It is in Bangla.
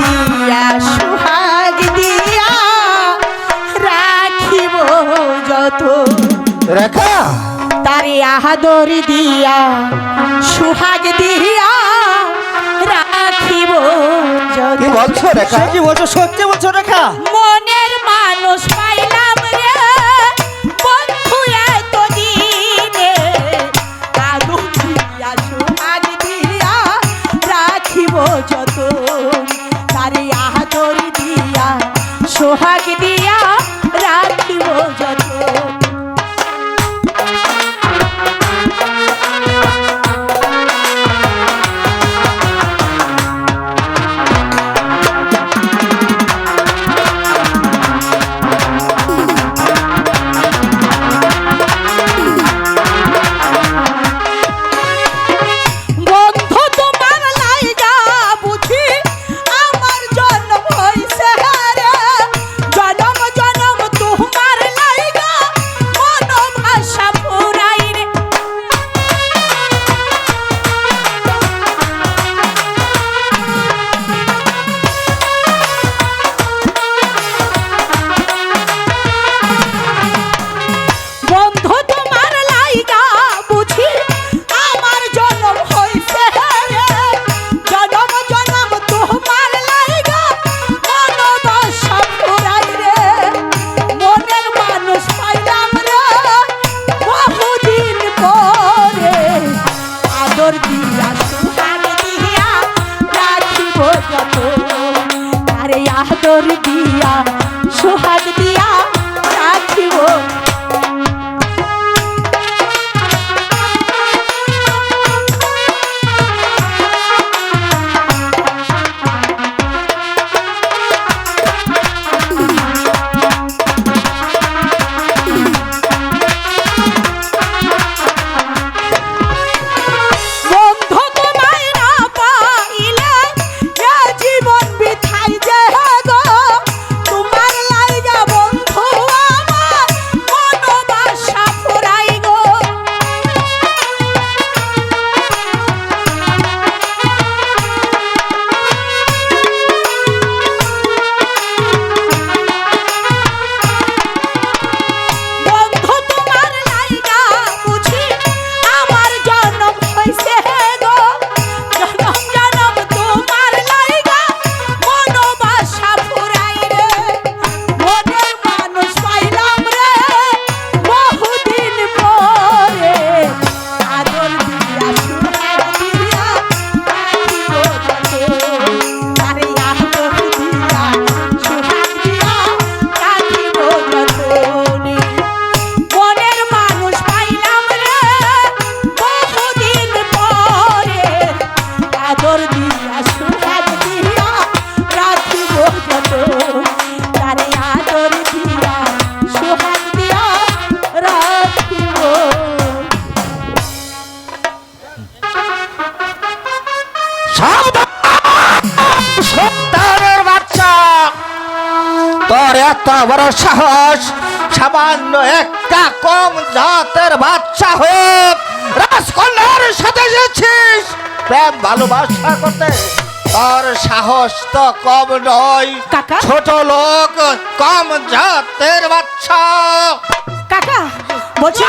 দিয়া সুহাগ দিয়া রাখিব যত রেখা। তারে আহাদরি দিয়া সুহাগ দিয়া রাখিব কি বলছো রেখা? কি বলছো? সত্যি বলছো রেখা? মনের মানুষ পাইলাম রে বন্ধু সুহাগ দিয়া রাখিব আদর দিয়া তোর এত বড় সাহস সামান্য একটা কম জাতের বাচ্চা হয়ে রাজকন্যার সাথে যাচ্ছিস প্রেম ভালোবাসা করতে তোর সাহস তো কম নয়। ছোট লোক কম জাতের বাচ্চা। কাকা বলছি